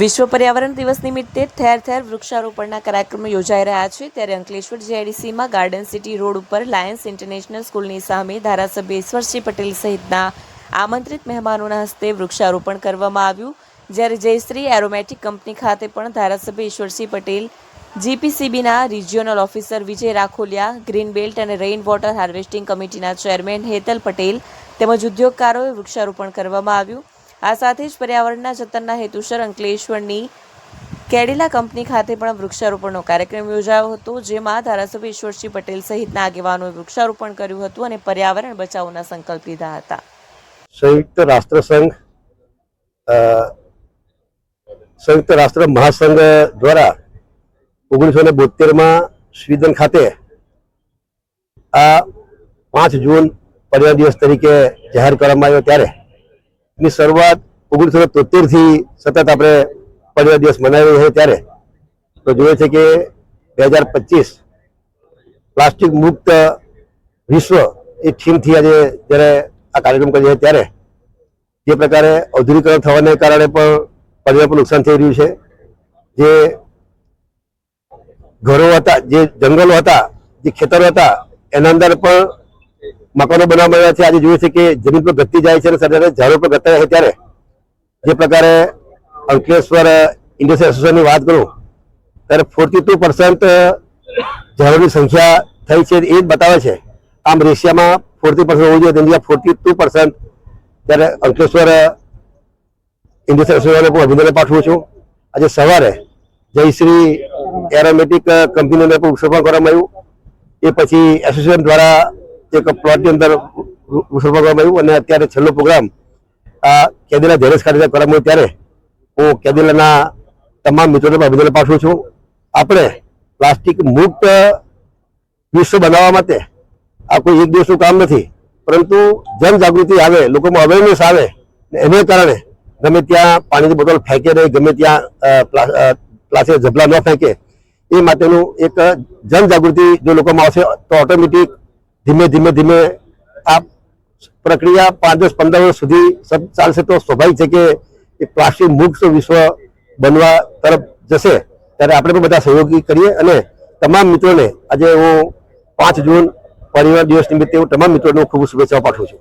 વિશ્વ પર્યાવરણ દિવસ નિમિત્તે ઠેર ઠેર વૃક્ષારોપણના કાર્યક્રમો યોજાઈ રહ્યા છે. ત્યારે અંકલેશ્વર જીઆઈડીસીમાં ગાર્ડન સિટી રોડ ઉપર લાયન્સ ઇન્ટરનેશનલ સ્કૂલની સામે ધારાસભ્ય ઈશ્વરસિંહ પટેલ સહિતના આમંત્રિત મહેમાનોના હસ્તે વૃક્ષારોપણ કરવામાં આવ્યું. જ્યારે જયશ્રી એરોમેટિક કંપની ખાતે પણ ધારાસભ્ય Ishwarsinh Patel જીપીસીબીના regional officer Vijay Rakholiya green belt અને રેઇન વોટર હાર્વેસ્ટિંગ કમિટીના ચેરમેન હેતલ પટેલ તેમજ ઉદ્યોગકારોએ વૃક્ષારોપણ કરવામાં આવ્યું. આ સાથે જ પર્યાવરણના જતનના હેતુસર અંકલેશ્વરની કેડિલા કંપની ખાતે પણ વૃક્ષારોપણનો કાર્યક્રમ યોજાયો હતો, જેમાં ધારાસભ્ય ઈશ્વરસિંહ પટેલ સહિતના આગેવાનોએ વૃક્ષારોપણ કર્યું હતું અને પર્યાવરણ બચાવના સંકલ્પ લીધા હતા. સંયુક્ત રાષ્ટ્ર સંઘ સંયુક્ત રાષ્ટ્ર મહાસંઘ દ્વારા ઓગણીસો ને બોતેરમાં સ્વીડન ખાતે આ પાંચ જૂન પર્યાવરણ દિવસ તરીકે જાહેર કરવામાં આવ્યો ત્યારે એની શરૂઆત ઓગણીસો ને તોતેરથી સતત આપણે પંદર દિવસ મનાવી રહ્યા ત્યારે. તો જોઈએ છે કે બે હજાર પચીસ પ્લાસ્ટિક મુક્ત વિશ્વ એ થીમથી આજે જ્યારે આ કાર્યક્રમ કરીએ છે ત્યારે જે પ્રકારે ઔદ્યોગિકરણ થવાને કારણે પણ પર્યાવરણ પર નુકસાન થઈ રહ્યું છે. જે ઘરો હતા, જે જંગલો હતા, જે ખેતરો હતા, એના અંદર પણ મકાનો બનાવવામાં આવ્યા છે આજે જોઈએ છે કે જમીન પર ઘટતી જાય છે અને સરકારે ઝાડો પર ઘટતા છે ત્યારે જે પ્રકારે અંકલેશ્વર ઇન્ડસ્ટ્રી એસોસિએશનની વાત કરું, ત્યારે ફોર્ટી ટુ પર્સન્ટ ઝાડોની સંખ્યા થઈ છે એ જ બતાવે છે. આમ રેશિયામાં ફોર્ટી પર્સન્ટ હોવું જોઈએ, તેની ફોર્ટી ટુ પર્સન્ટ ત્યારે અંકલેશ્વર ઇન્ડસ્ટ્રી એસોસિએશનને હું અભિનંદન પાઠવું છું. આજે સવારે જયશ્રી એરોમેટિક કંપનીને પણ વૃક્ષારોપણ કરવામાં આવ્યું. એ પછી એસોસિએશન દ્વારા એક પ્લોટની અંદર વૃક્ષારોપણ કરવામાં આવ્યું અને અત્યારે છેલ્લો પ્રોગ્રામ આ કેદીલા ધેરસ ખાતે કરવામાં આવ્યો ત્યારે હું કેદીલાના તમામ મિત્રોને અભિનંદન પાઠવું છું. આપણે પ્લાસ્ટિક મુક્ત વિશ્વ બનાવવા માટે આ કોઈ એક દિવસનું કામ નથી, પરંતુ જનજાગૃતિ આવે, લોકોમાં અવેરનેસ આવે એને કારણે ગમે ત્યાં પાણીની બોટલ ફેંકે નહીં, ગમે ત્યાં પ્લાસ્ટિક ઝબલા ન ફેંકે, એ માટેનું એક જનજાગૃતિ જો લોકોમાં આવશે તો ઓટોમેટિક ધીમે ધીમે ધીમે આ પ્રક્રિયા પાંચ દસ પંદર વર્ષ સુધી ચાલશે તો સ્વાભાવિક છે કે એ પ્લાસ્ટિક મુક્ત વિશ્વ બનવા તરફ જશે. ત્યારે આપણે પણ બધા સહયોગી કરીએ અને તમામ મિત્રોને આજે હું પાંચ જૂન પરિવાર દિવસ નિમિત્તે હું તમામ મિત્રોને ખૂબ શુભેચ્છાઓ પાઠવું છું.